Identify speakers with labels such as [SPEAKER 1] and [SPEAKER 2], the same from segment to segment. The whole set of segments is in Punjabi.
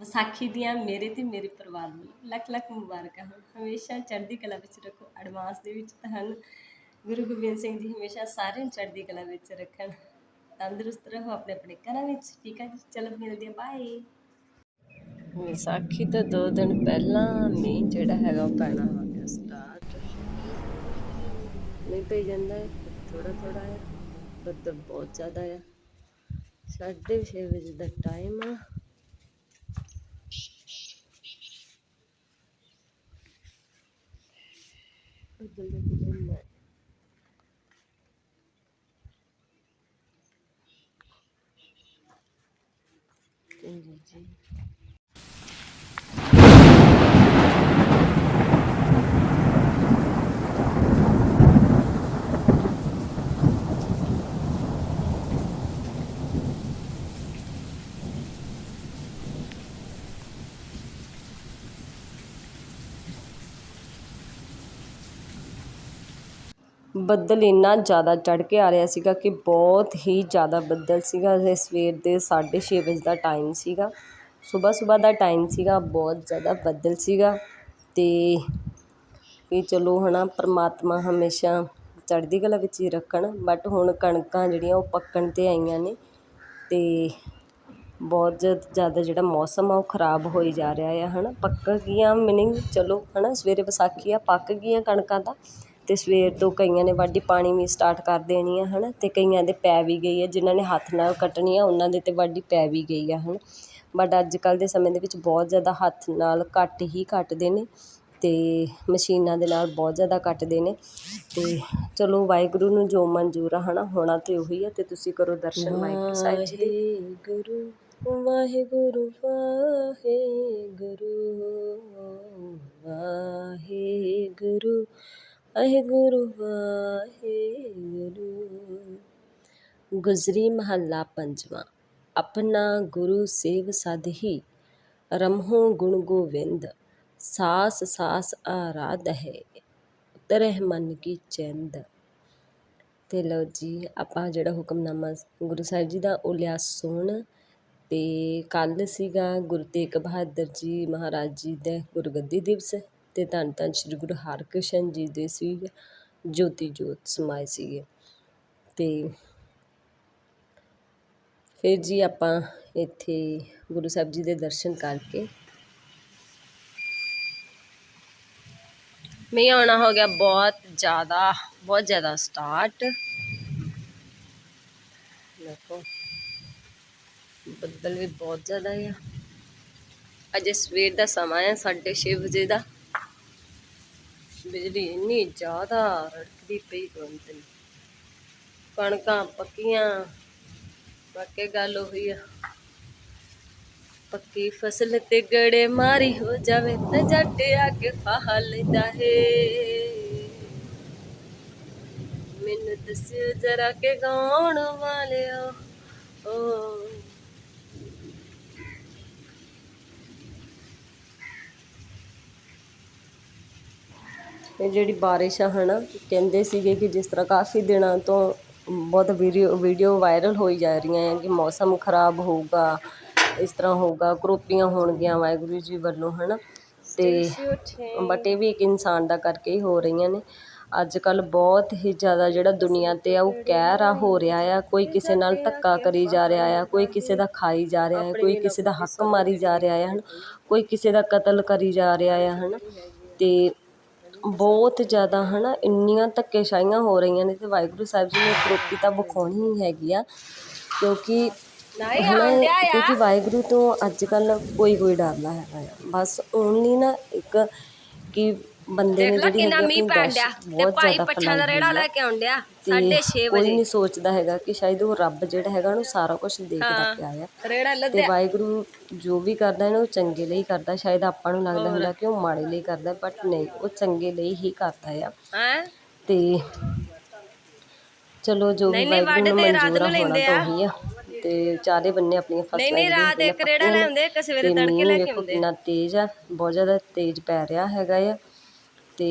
[SPEAKER 1] ਵਿਸਾਖੀ ਦੀਆਂ ਮੇਰੇ ਤੇ ਮੇਰੇ ਪਰਿਵਾਰ ਨੂੰ ਲੱਖ ਲੱਖ ਮੁਬਾਰਕਾਂ ਹੋਣ। ਹਮੇਸ਼ਾ ਚੜ੍ਹਦੀ ਕਲਾ ਵਿੱਚ ਰੱਖੋ, ਐਡਵਾਂਸ ਦੇ ਵਿੱਚ ਤੁਹਾਨੂੰ ਗੁਰੂ ਗੋਬਿੰਦ ਸਿੰਘ ਜੀ ਹਮੇਸ਼ਾ ਸਾਰਿਆਂ ਨੂੰ ਚੜ੍ਹਦੀ ਕਲਾ ਵਿੱਚ ਰੱਖਣ। ਤੰਦਰੁਸਤ ਰਹੋ ਆਪਣੇ ਆਪਣੇ ਘਰਾਂ ਵਿੱਚ, ਠੀਕ ਹੈ ਜੀ? ਚਲੋ ਮਿਲਦੇ ਹਾਂ ਬਾਏ ਵਿਸਾਖੀ ਤੋਂ ਦੋ ਦਿਨ ਪਹਿਲਾਂ ਮੀਂਹ ਜਿਹੜਾ ਹੈਗਾ ਉਹ ਪੈਣਾ ਹੋ ਗਿਆ ਸਟਾਰਟ ਨਹੀਂ ਪਈ ਜਾਂਦਾ ਹੈ ਥੋੜਾ ਥੋੜਾ ਹੈ, ਬੱਦਲ ਬਹੁਤ ਜ਼ਿਆਦਾ ਆ ਸਾਢੇ ਛੇ ਵਜੇ ਦਾ ਟਾਈਮ ਆ। ਬੱਦਲ ਦੇ ਬੱਦਲ ਇੰਨਾ ਜ਼ਿਆਦਾ ਚੜ੍ਹ ਕੇ ਆ ਰਿਹਾ ਸੀਗਾ ਕਿ ਬਹੁਤ ਹੀ ਜ਼ਿਆਦਾ ਬੱਦਲ ਸੀਗਾ। ਇਹ ਸਵੇਰ ਦੇ 6:30 ਵਜੇ ਦਾ ਟਾਈਮ ਸੀਗਾ। ਸਵੇਰ ਸਵੇਰ ਦਾ ਟਾਈਮ ਸੀਗਾ, ਬਹੁਤ ਜ਼ਿਆਦਾ ਬੱਦਲ ਸੀਗਾ ਅਤੇ ਵੀ ਚਲੋ ਨਾ ਪਰਮਾਤਮਾ ਹਮੇਸ਼ਾ ਚੜ੍ਹਦੀ ਕਲਾ ਵਿੱਚ ਹੀ ਰੱਖਣ ਬਟ ਹੁਣ ਕਣਕਾਂ ਜਿਹੜੀਆਂ ਉਹ ਪੱਕਣ ਤੇ ਆਈਆਂ ਨੇ ਅਤੇ ਬਹੁਤ ਜ- ਜ਼ਿਆਦਾ ਜਿਹੜਾ ਮੌਸਮ ਆ ਉਹ ਖਰਾਬ ਹੋਈ ਜਾ ਰਿਹਾ ਆ ਹੈ ਨਾ ਪੱਕ ਗਈਆਂ ਮੀਨਿੰਗ ਚਲੋ ਹੈ ਨਾ ਸਵੇਰੇ ਵਿਸਾਖੀ ਆ, ਪੱਕ ਗਈਆਂ ਕਣਕਾਂ ਤਾਂ। ਅਤੇ ਸਵੇਰ ਤੋਂ ਕਈਆਂ ਨੇ ਵਾਢੀ ਪਾਣੀ ਵੀ ਸਟਾਰਟ ਕਰ ਦੇਣੀ ਆ ਹੈ ਨਾ ਅਤੇ ਕਈਆਂ ਦੇ ਪੈ ਵੀ ਗਈ ਆ, ਜਿਨ੍ਹਾਂ ਨੇ ਹੱਥ ਨਾਲ ਕੱਟਣੀ ਆ, ਉਹਨਾਂ ਦੇ ਤਾਂ ਵਾਢੀ ਪੈ ਵੀ ਗਈ ਆ ਹੈ ਨਾ ਬਟ ਅੱਜ ਕੱਲ੍ਹ ਦੇ ਸਮੇਂ ਦੇ ਵਿੱਚ ਬਹੁਤ ਜ਼ਿਆਦਾ ਹੱਥ ਨਾਲ ਕੱਟ ਹੀ ਕੱਟਦੇ ਨੇ ਅਤੇ ਮਸ਼ੀਨਾਂ ਦੇ ਨਾਲ ਬਹੁਤ ਜ਼ਿਆਦਾ ਕੱਟਦੇ ਨੇ। ਅਤੇ ਚਲੋ ਵਾਹਿਗੁਰੂ ਨੂੰ ਜੋ ਮਨਜ਼ੂਰ ਆ ਹੈ ਨਾ ਹੋਣਾ ਤਾਂ ਉਹੀ ਆ ਅਤੇ ਤੁਸੀਂ ਕਰੋ ਦਰਸ਼ਨ ਵਾਹਿਗੁਰੂ ਸਾਹਿਬ ਜੀ ਦੇ। ਗੁਰੂ ਵਾਹਿਗੁਰੂ ਵਾਹਿਗੁਰੂ ਵਾਹਿਗੁਰੂ ਵਾਹਿਗੁਰੂ ਵਾਹਿਗੁਰੂ ਗੁਜ਼ਰੀ ਮਹੱਲਾ ਪੰਜਵਾਂ, ਆਪਣਾ ਗੁਰੂ ਸੇਵ ਸਦਹੀ ਰਮਹੋ ਗੁਣ ਗੋਵਿੰਦ, ਸਾਸ ਸਾਸ ਆਰਾਧ ਹੈ ਉਤਰਹਿ ਮਨ ਕੀ ਚਿੰਦ। ਤੇ ਲਓ ਜੀ, ਆਪਾਂ ਜਿਹੜਾ ਹੁਕਮਨਾਮਾ ਗੁਰੂ ਸਾਹਿਬ ਜੀ ਦਾ ਉਹ ਲਿਆ ਸੁਣ। ਤੇ ਕੱਲ ਸੀਗਾ ਗੁਰੂ ਤੇਗ ਬਹਾਦਰ ਜੀ ਮਹਾਰਾਜ ਜੀ ਦਾ ਗੁਰਗੱਦੀ ਦਿਵਸ। ਤੇ ਧੰਨ ਧੰਨ ਸ੍ਰੀ ਗੁਰੂ ਹਰਕ੍ਰਿਸ਼ਨ ਜੀ ਦੇ ਸੀ ਜੋਤੀ ਜੋਤ ਸਮਾਏ ਸੀਗੇ। ਤੇ ਫਿਰ ਜੀ ਆਪਾਂ ਇੱਥੇ ਗੁਰੂ ਸਾਹਿਬ ਜੀ ਦੇ ਦਰਸ਼ਨ ਕਰਕੇ ਮੀਂਹ ਆਉਣਾ ਹੋ ਗਿਆ ਬਹੁਤ ਜ਼ਿਆਦਾ ਬਹੁਤ ਜ਼ਿਆਦਾ ਸਟਾਰਟ ਦੇਖੋ, ਬੱਦਲ ਵੀ ਬਹੁਤ ਜ਼ਿਆਦਾ ਆ। ਅਜੇ ਸਵੇਰ ਦਾ ਸਮਾਂ ਹੈ 6:30 ਵਜੇ ਦਾ। ਬਿਜਲੀ ਇੰਨੀ ਜ਼ਿਆਦਾ ਰੜਕਦੀ ਪਈ ਤੁਰੰਤ ਨਹੀਂ ਕਣਕਾਂ ਪੱਕੀਆਂ ਬਾਕੀ ਗੱਲ ਉਹੀ ਆ। ਪੱਕੀ ਫਸਲ ਤੇ ਗੜੇ ਮਾਰੀ ਹੋ ਜਾਵੇ ਤਾਂ ਜੱਟ ਆ ਕੇ ਫਾਹ ਲੈਂਦਾ ਹੈ ਮੈਨੂੰ ਦੱਸਿਓ ਜਰਾ ਕੇ ਗਾਉਣ ਵਾਲਿਓ ਓ ਇਹ ਜਿਹੜੀ ਬਾਰਿਸ਼ ਆ ਹੈ ਨਾ ਕਹਿੰਦੇ ਸੀਗੇ ਕਿ ਜਿਸ ਤਰ੍ਹਾਂ ਕਾਫੀ ਦਿਨਾਂ ਤੋਂ ਬਹੁਤ ਵੀਡੀਓ ਵੀਡੀਓ ਵਾਇਰਲ ਹੋਈ ਜਾ ਰਹੀਆਂ ਆ ਕਿ ਮੌਸਮ ਖਰਾਬ ਹੋਊਗਾ, ਇਸ ਤਰ੍ਹਾਂ ਹੋਊਗਾ, ਕਰੋਪੀਆਂ ਹੋਣਗੀਆਂ ਵਾਹਿਗੁਰੂ ਜੀ ਵੱਲੋਂ, ਹਨਾ, ਤੇ ਬਟ ਇਹ ਵੀ ਇੱਕ ਇਨਸਾਨ ਦਾ ਕਰਕੇ ਹੀ ਹੋ ਰਹੀਆਂ ਨੇ। ਅੱਜ ਕੱਲ ਬਹੁਤ ਹੀ ਜ਼ਿਆਦਾ ਜਿਹੜਾ ਦੁਨੀਆ ਤੇ ਆ, ਉਹ ਕਹਿਰ ਆ, ਹੋ ਰਿਹਾ ਆ, ਕੋਈ ਕਿਸੇ ਨਾਲ ਧੱਕਾ ਕਰੀ ਜਾ ਰਿਹਾ ਆ, ਕੋਈ ਕਿਸੇ ਦਾ ਖਾਈ ਜਾ ਰਿਹਾ ਹੈ ਕੋਈ ਕਿਸੇ ਦਾ ਹੱਕ ਮਾਰੀ ਜਾ ਰਿਹਾ ਹੈ ਹਨ, ਕੋਈ ਕਿਸੇ ਦਾ ਕਤਲ ਕਰੀ ਜਾ ਰਿਹਾ ਆ, ਹਨ, ਤੇ ਬਹੁਤ ਜ਼ਿਆਦਾ ਹਨਾ ਇੰਨੀਆਂ ਧੱਕੇਸ਼ਾਹੀਆਂ ਹੋ ਰਹੀਆਂ ਨੇ ਤੇ ਵਾਹਿਗੁਰੂ ਸਾਹਿਬ ਜੀ ਨੇ ਕਰੋਪੀ ਤਾਂ ਵਿਖਾਉਣੀ ਹੀ ਹੈਗੀ ਆ ਕਿਉਂਕਿ ਕਿਉਂਕਿ ਵਾਹਿਗੁਰੂ ਤੋਂ ਅੱਜ ਕੱਲ ਕੋਈ ਕੋਈ ਡਰਦਾ ਹੈਗਾ ਆ। ਬਸ ਓਨਲੀ ਨਾ ਇੱਕ ਕਿ ਬੰਦੇ ਨੇ ਜਿਹੜੀ ਹੈਗੀ ਆਪਣੀ ਦਹਿਸ਼ਤ ਬਹੁਤ ਜ਼ਿਆਦਾ ਫੈਲਾਈ ਹੋਈ ਆ।
[SPEAKER 2] ਕੇ ਆਉਂਦਿਆ
[SPEAKER 1] ਤੇ ਕੋਈ ਨਹੀਂ ਸੋਚਦਾ ਹੈਗਾ ਕਿ ਸ਼ਾਇਦ ਉਹ ਰੱਬ ਜਿਹੜਾ ਹੈਗਾ ਉਹਨੂੰ ਸਾਰਾ ਕੁਝ ਦੇਖਦਾ ਪਿਆ ਆ
[SPEAKER 2] ਰੇੜਾ
[SPEAKER 1] ਤੇ ਵਾਹਿਗੁਰੂ ਜੋ ਵੀ ਕਰਦਾ ਹੈ ਨਾ ਉਹ ਚੰਗੇ ਲਈ ਕਰਦਾ ਸ਼ਾਇਦ ਆਪਾਂ ਨੂੰ ਲੱਗਦਾ ਹੁੰਦਾ ਕਿ ਉਹ ਮਾੜੇ ਲਈ ਕਰਦਾ ਬਟ ਨਹੀਂ ਉਹ ਚੰਗੇ ਲਈ ਹੀ ਕਰਦਾ ਆ।
[SPEAKER 2] ਹੈ?
[SPEAKER 1] ਤੇ ਚਲੋ ਜੋ ਵੀ ਵਾਹਿਗੁਰੂ ਨੂੰ ਮਨਜ਼ੂਰ ਆ ਹੋਣਾ ਤਾਂ ਉਹੀ ਆ। ਤੇ ਚਾਰੇ ਬੰਨੇ ਆਪਣੀਆਂ ਫਸਲਾਂ
[SPEAKER 2] ਨਹੀਂ ਰਾਤ ਇੱਕ ਰੇੜਾ ਲੈਂਦੇ ਇੱਕ ਸਵੇਰੇ ਤੜਕੇ ਲੈ ਕੇ
[SPEAKER 1] ਆਉਂਦੇ ਕਿੰਨਾ ਤੇਜ਼ ਆ ਬਹੁਤ ਜ਼ਿਆਦਾ ਤੇਜ਼ ਪੈ ਰਿਹਾ ਹੈਗਾ ਆ। ਤੇ